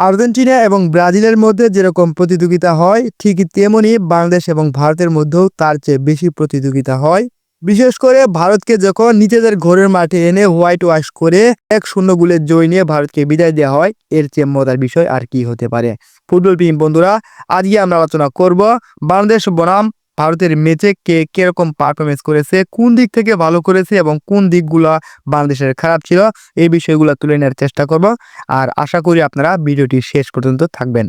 Argentina এবং ব্রাজিলের মধ্যে যেরকম প্রতিযোগিতা হয়, ঠিক তেমনি বাংলাদেশ এবং ভারতের মধ্যেও তার চেয়ে বেশি প্রতিযোগিতা হয়। বিশেষ করে ভারতকে যখন নিজেদের ঘরের মাঠে এনে হোয়াইট ওয়াশ করে এক শূন্য গোলের জয় নিয়ে ভারতকে বিদায় দেওয়া হয়, এর চেয়ে মজার বিষয় আর কি হতে পারে। ফুটবল প্রেমী বন্ধুরা, আজকে আমরা আলোচনা করব বাংলাদেশ বনাম ভারতের ম্যাচে কে কীরকম পারফরমেন্স করেছে, কোন দিক থেকে ভালো করেছে এবং কোন দিকগুলো বাংলাদেশের খারাপ ছিল, এই বিষয়গুলো তুলে নেওয়ার চেষ্টা করব। আর আশা করি আপনারা ভিডিওটি শেষ পর্যন্ত থাকবেন।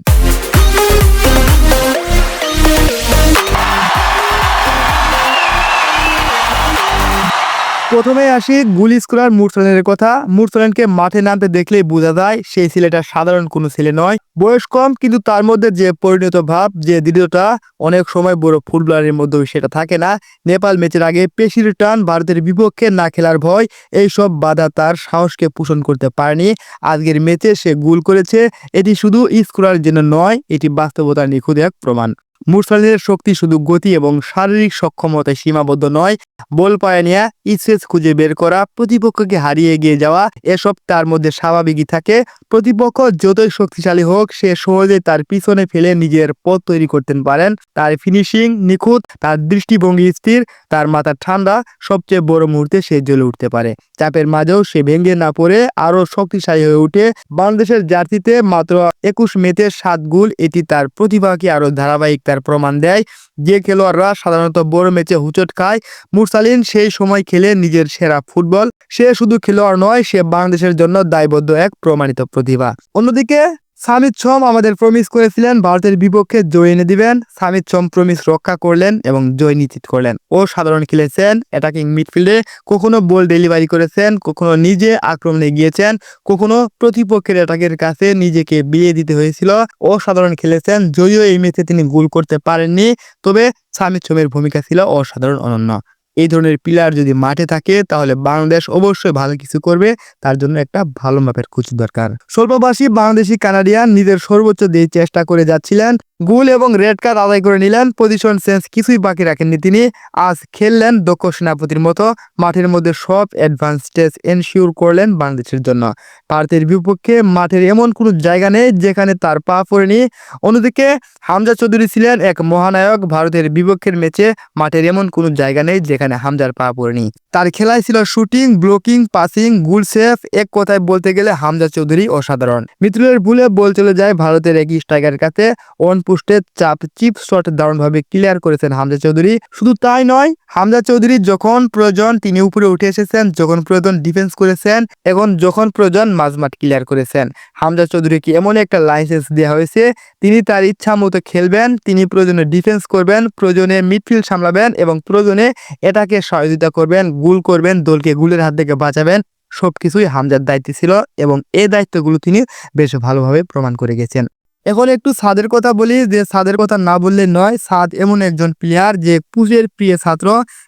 প্রথমে আসি গুলি স্কোরার মুরসালেনের কথা। মুরসালেনকে মাঠে নামতে দেখলেই বোঝা যায় সেই ছেলেটা সাধারণ কোনো ছেলে নয়। বয়স কম, কিন্তু তার মধ্যে যে পরিণত ভাব, যে দৃঢ়তা, অনেক সময় বড় ফুটবলারের মধ্যেও সেটা থাকে না। নেপাল ম্যাচের আগে পেশির টান ভারতের বিপক্ষে না খেলার ভয়, এইসব বাধা তার সাহসকে পোষণ করতে পারেনি। আজকের ম্যাচে সে গোল করেছে, এটি শুধু স্কোরার জন্য নয়, এটি বাস্তবতার নিখুঁত এক প্রমাণ। মুরসালিনের শক্তি শুধু গতি এবং শারীরিক সক্ষমতায় সীমাবদ্ধ নয়, বল পায়ে নেয়া স্পেস খুঁজে বের করা, প্রতিপক্ষকে হারিয়ে এগিয়ে যাওয়া, এসব তার মধ্যে স্বাভাবিকই থাকে। প্রতিপক্ষ যতই শক্তিশালী হোক, সে সহজে তার পিছনে ফেলে নিজের পথ তৈরি করতে পারেন। তার ফিনিশিং নিখুঁত, তার দৃষ্টিভঙ্গি স্থির, তার মাথা ঠান্ডা, সবচেয়ে বড় মুহূর্তে সে জ্বলে উঠতে পারে। চাপের মাঝেও সে ভেঙে না পড়ে আরও শক্তিশালী হয়ে উঠে। বাংলাদেশের জার্সিতে মাত্র একুশ মেতে সাত গোল, এটি তার প্রতিভাকে আরও ধারাবাহিক তার প্রমাণ দেয়। যে খেলোয়াড়রা সাধারণত বড় ম্যাচে হুচট খায়, মুরসালিন সেই সময় খেলে নিজের সেরা ফুটবল। সে শুধু খেলোয়াড় নয়, সে বাংলাদেশের জন্য দায়বদ্ধ এক প্রমাণিত প্রতিভা। অন্যদিকে সামিদ সোম আমাদের প্রমিস করেছিলেন, ভারতের বিপক্ষে জয় এনে দিবেন। সামিদ সোম প্রমিস রক্ষা করলেন এবং জয় নিশ্চিত করলেন। ও সাধারণ খেলেছেন অ্যাটাকিং মিডফিল্ডে কখনো বল ডেলিভারি করেছেন, কখনো নিজে আক্রমণে গিয়েছেন কখনো প্রতিপক্ষের অ্যাটাকের কাছে নিজেকে বিয়ে দিতে হয়েছিল। ও সাধারণ খেলেছেন, যদিও এই ম্যাচে তিনি গোল করতে পারেননি, তবে সামিদ সোমের ভূমিকা ছিল অসাধারণ, অনন্য। এই ধরনের প্লেয়ার যদি মাঠে থাকে, তাহলে বাংলাদেশ অবশ্যই ভালো কিছু করবে। তার জন্য একটা ভালো মাপের কোচ দরকার। স্বল্পবাসী বাংলাদেশি কানাডিয়ান নিজের সর্বোচ্চ দিয়ে চেষ্টা করে যাচ্ছিলেন। গোল এবং রেড কার্ড আদায় করে নিলেন। পজিশন সেন্স কিছুই বাকি রাখেননি তিনি। আজ খেললেন দক্ষ সেনাপতির মতো। মাঠের মধ্যে সব অ্যাডভান্স স্টেজ এনশিওর করলেন বাংলাদেশের জন্য। ভারতের বিপক্ষে মাঠের এমন কোনো জায়গা নেই যেখানে তার পা পড়েনি। অন্যদিকে হামজা চৌধুরী ছিলেন এক মহানায়ক। ভারতের বিপক্ষের ম্যাচে মাঠের এমন কোনো জায়গা নেই যেখানে হামজার পা পড়েনি। তার খেলায় ছিল শুটিং, ব্লকিং, পাসিং, গুল সেফ এক কথায় বলতে গেলে হামজা চৌধুরী অসাধারণ। মিত্রুলের ভুলে বল চলে যায় ভারতের এক স্ট্রাইকারের কাছে। অন পোস্টে চাপ চিপ শট দারুণভাবে ক্লিয়ার করেছেন হামজা চৌধুরী। শুধু তাই নয়, হামজা চৌধুরী যখন প্রয়োজন তিনি উপরে উঠে এসেছেন, যখন প্রয়োজন ডিফেন্স করেছেন, এবং যখন প্রয়োজন মাঝমাঠ ক্লিয়ার করেছেন। হামজা চৌধুরীকে এমন একটা লাইসেন্স দেওয়া হয়েছে, তিনি তার ইচ্ছা মতো খেলবেন, তিনি প্রয়োজনে ডিফেন্স করবেন, প্রয়োজনে মিডফিল্ড সামলাবেন, এবং প্রয়োজনে এটাকে সহযোগিতা করবেন, গুল করবেন, দলকে গুলের হাত থেকে বাঁচাবেন। সবকিছুই হামজার দায়িত্ব ছিল, এবং এই দায়িত্বগুলো তিনি বেশ ভালোভাবে প্রমাণ করে গেছেন। এখন একটু সাদের কথা বলি, যে সাদের কথা না বললে নয় সাদ এমন একজন প্লেয়ার যে পুজের প্রিয় ছাত্র,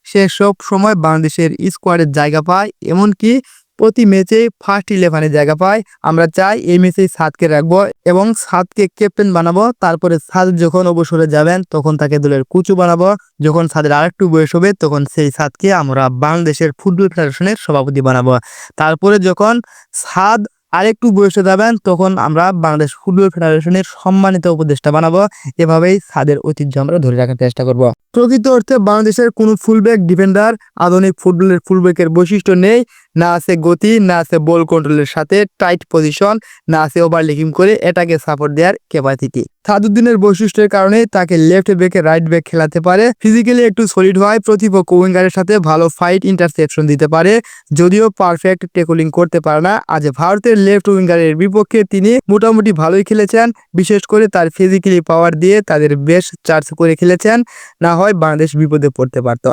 সে সব সময় বাংলাদেশের স্কোয়াডের জায়গা পায়, এমনকি প্রতি ম্যাচে ফার্স্ট ইলেভেনে জায়গা পায়। আমরা চাই এই ম্যাচেই সাদকে রাখব এবং সাদকে ক্যাপ্টেন বানাবো, তারপরে সাদ যখন অবসরে যাবেন, তখন তাকে দলের কুচু বানাবো। যখন সাদের আরেকটু বয়স হবে, তখন সেই সাদকে আমরা বাংলাদেশের ফুটবল ফেডারেশনের সভাপতি বানাবো। তারপরে যখন সাদ আরেকটু বয়সে যাবেন, তখন আমরা বাংলাদেশ ফুটবল ফেডারেশনের সম্মানিত উপদেষ্টা বানাবো। এভাবেই সাদের ঐতিহ্য আমরা ধরে রাখার চেষ্টা করব। প্রকৃত অর্থে বাংলাদেশের কোনো ফুলব্যাক ডিফেন্ডার আধুনিক ফুটবলের ফুলব্যাকের বৈশিষ্ট্য নেই। না আছে গতি, না আছে বল কন্ট্রোলের সাথে টাইট পজিশন না আছে ওভারলেকিং করে এটাকে সাপোর্ট দেওয়ার ক্যাপাসিটি সাদুদ্দিনের বৈশিষ্ট্যের কারণে তাকে লেফট ব্যাকে রাইট ব্যাক খেলাতে পারে। ফিজিক্যালি একটু সলিড হয়, প্রতিপক্ষ উইঙ্গারের সাথে ভালো ফাইট ইন্টারসেপশন দিতে পারে, যদিও পারফেক্ট টেকলিং করতে পারে না। আজ ভারতের লেফট উইঙ্গারের বিপক্ষে তিনি মোটামুটি ভালোই খেলেছেন, বিশেষ করে তার ফিজিক্যালি পাওয়ার দিয়ে তাদের বেশ চার্জ করে খেলেছেন, না হয় বাংলাদেশ বিপদে পড়তে পারত।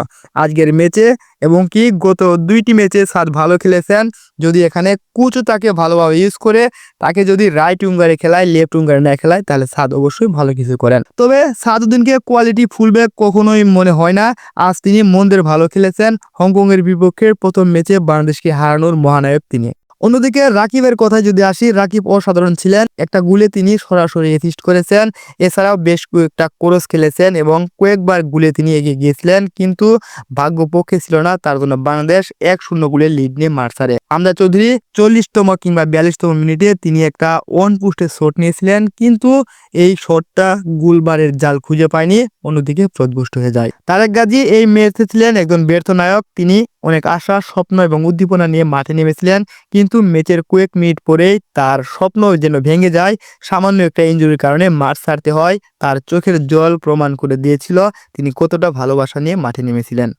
আজকের ম্যাচে এবং কি গত দুইটি ম্যাচে সাদ ভালো খেলেছেন। যদি এখানে কুচু তাকে ভালোভাবে ইউজ করে, তাকে যদি রাইট উইঙ্গারে খেলায় লেফট উইঙ্গারে না খেলায়, তাহলে সাদ অবশ্যই ভালো কিছু করেন। তবে সাদুদ্দিনকে কোয়ালিটি ফুলব্যাক কখনোই মনে হয় না। আজ তিনি মন্দের ভালো খেলেছেন। হংকংয়ের বিপক্ষের প্রথম ম্যাচে বাংলাদেশকে হারানোর মহানায়ক তিনি। অন্যদিকে রাকিবের কথায় যদি আসি, রাকিব অসাধারণ ছিলেন। একটা গুলে তিনি সরাসরি অ্যাসিস্ট করেছেন। এছাড়াও বেশ কয়েকটা কোরস খেলেছেন এবং কয়েকবার গুলে তিনি এগিয়ে গিয়েছিলেন, কিন্তু ভাগ্য পক্ষে ছিল না। তার জন্য বাংলাদেশ এক শূন্য গুলে লিড নিয়ে মার ছাড়ে। আমদা চৌধুরী চল্লিশতম কিংবা বিয়াল্লিশতম মিনিটে তিনি একটা ওয়ান পোস্টের শট নিয়েছিলেন, কিন্তু এই শটটা গুলবারের জাল খুঁজে পায়নি। অন্যদিকে প্রদপুষ্ট হয়ে যায়। তারেক গাজী এই ম্যাচে ছিলেন একজন ব্যর্থ নায়ক। তিনি অনেক আশা, স্বপ্ন এবং উদ্দীপনা নিয়ে মাঠে নেমেছিলেন। কিন্তু ম্যাচের কয়েক মিনিট পরেই তার স্বপ্ন যেন ভেঙে যায়, সামান্য একটা ইঞ্জুরির কারণে মাঠ ছাড়তে হয়। তার চোখের জল প্রমাণ করে দিয়েছিল তিনি কতটা ভালোবাসা নিয়ে মাঠে নেমেছিলেন।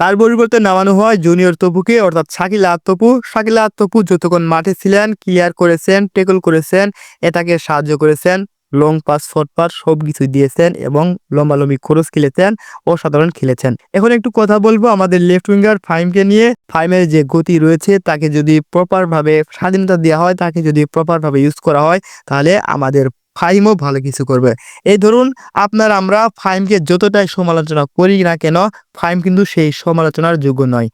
তার পরিবর্তে নামানো হয় জুনিয়র তপুকে, অর্থাৎ শাকিলা আত্তপু শাকিলা আত্তপু যতক্ষণ মাঠে ছিলেন ক্লিয়ার করেছেন টেকল করেছেন, এটাকে সাহায্য করেছেন। লং পাস শর্ট পাস সব কিছুই দিয়েছেন এবং লম্বালম্বি খরচ খেলেছেন, অসাধারণ খেলেছেন। এখন একটু কথা বলব আমাদের লেফট উইঙ্গার ফাইমকে নিয়ে। ফাইমের যে গতি রয়েছে, তাকে যদি প্রপার ভাবে স্বাধীনতা দেওয়া হয়, তাকে যদি প্রপার ভাবে ইউজ করা হয়, তাহলে আমাদের ফাইমও ভালো কিছু করবে। এই ধরুন, আপনার আমরা ফাইমকে যতটাই সমালোচনা করি না কেন ফাইম কিন্তু সেই সমালোচনার যোগ্য নয়।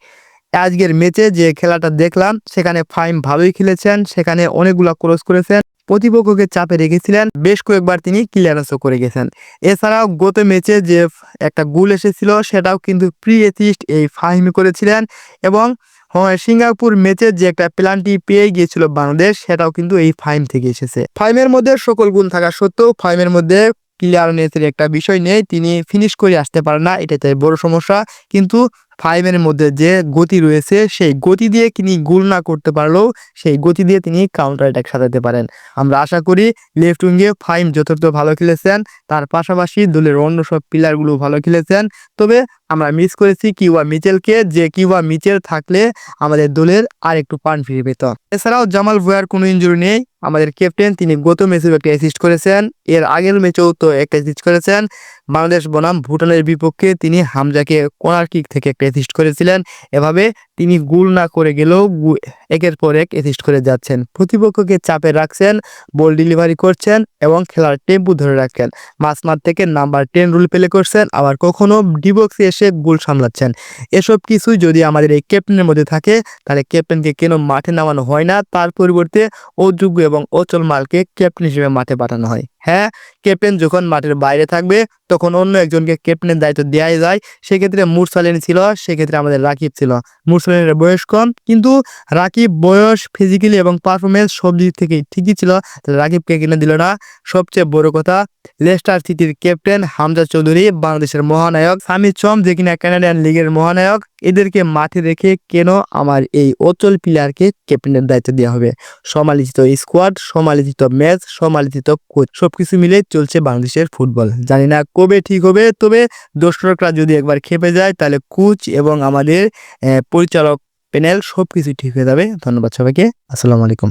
আজকের ম্যাচে যে খেলাটা দেখলাম, সেখানে ফাইম ভালোই খেলেছেন, সেখানে অনেকগুলা ক্রস করেছেন। প্রতিপক্ষকে চাপে রেখেছিলেন, বেশ কয়েকবার তিনি ক্লিয়ারেন্সও করে গেছেন। এছাড়াও গত ম্যাচে যে একটা গোল এসেছিল, সেটাও কিন্তু প্রি এথিস্ট এই ফাহিমি করেছিলেন এবং হ্যাঁ সিঙ্গাপুর ম্যাচে যে একটা প্ল্যানটি পেয়ে গিয়েছিল বাংলাদেশ, সেটাও কিন্তু এই ফাইম থেকে এসেছে। ফাইমের মধ্যে সকল গুণ থাকা সত্ত্বেও ফাইমের মধ্যে ক্লিয়ারনেসের একটা বিষয় নেই, তিনি ফিনিশ করে আসতে পারেন না এটা তাই বড় সমস্যা। কিন্তু ফাইভের মধ্যে যে গতি রয়েছে, সেই গতি দিয়ে তিনি গোল না করতে পারলেও সেই গতি দিয়ে তিনি কাউন্টার অ্যাটাক সাজাতে পারেন। আমরা আশা করি লেফট উইঙ্গে ফাইম যথার্থ ভালো খেলেছেন। তার পাশাপাশি দলের অন্য সব প্লেয়ারগুলো ভালো খেলেছেন। তবে আমরা মিস করেছি কিউয়া মিচেলকে। যে কিউয়া মিচেল থাকলে আমাদের দলের আর একটু পান ফিরে পেত। এছাড়াও জামাল ভুয়ার কোনো ইঞ্জুরি নেই। আমাদের ক্যাপ্টেন তিনি গত ম্যাচেও একটা অ্যাসিস্ট করেছেন। এর আগের ম্যাচেও তো একটা অ্যাসিস্ট করেছেন। বাংলাদেশ বনাম ভুটানের বিপক্ষে তিনি হামজাকে কর্নার কিক থেকে অ্যাসিস্ট করেছিলেন। এভাবে তিনি গুল না করে গেলেও একের পর এক অ্যাসিস্ট করে যাচ্ছেন। প্রতিপক্ষকে চাপে রাখছেন বল ডেলিভারি করছেন এবং খেলার টেম্পু ধরে রাখছেন মাঝমাঠ থেকে নাম্বার টেন রুল প্লে করছেন, আবার কখনো ডিবক্সে এসে গোল সামলাচ্ছেন। এসব কিছুই যদি আমাদের এই ক্যাপ্টেনের মধ্যে থাকে, তাহলে ক্যাপ্টেনকে কেন মাঠে নামানো হয় না? তার পরিবর্তে অযোগ্য এবং অচল মালকে ক্যাপ্টেন হিসেবে মাঠে পাঠানো হয়। হ্যাঁ ক্যাপ্টেন যখন মাঠের বাইরে থাকবে, তখন অন্য একজনকে ক্যাপ্টেনের দায়িত্ব দেওয়াই যায়। সেক্ষেত্রে মুরসালিন ছিল, সেক্ষেত্রে আমাদের রাকিব ছিল। মুরসালিনের বয়স কম, কিন্তু রাকিব বয়স ফিজিক্যালি এবং পারফরমেন্স সব দিক থেকে ঠিকই ছিল। তাহলে রাকিবকে কিনে দিল না? সবচেয়ে বড় কথা, লেস্টার সিটির ক্যাপ্টেন হামজা চৌধুরী, বাংলাদেশের মহানায়ক সামি চম, যে কিনা কানাডিয়ান লিগের মহানায়ক, এদেরকে মাঠে রেখে কেন আমার এই অচল প্লেয়ারকে ক্যাপ্টেনের দায়িত্ব দেওয়া হবে? সমালোচিত স্কোয়াড সমালোচিত ম্যাচ সমালোচিত কোচ সবকিছু মিলে চলছে বাংলাদেশের ফুটবল জানি না কবে ঠিক হবে, তবে দর্শকরা যদি একবার খেপে যায়, তাহলে কোচ এবং আমাদের পরিচালক প্যানেল সবকিছু ঠিক হয়ে যাবে। ধন্যবাদ সবাইকে। আসসালামু আলাইকুম।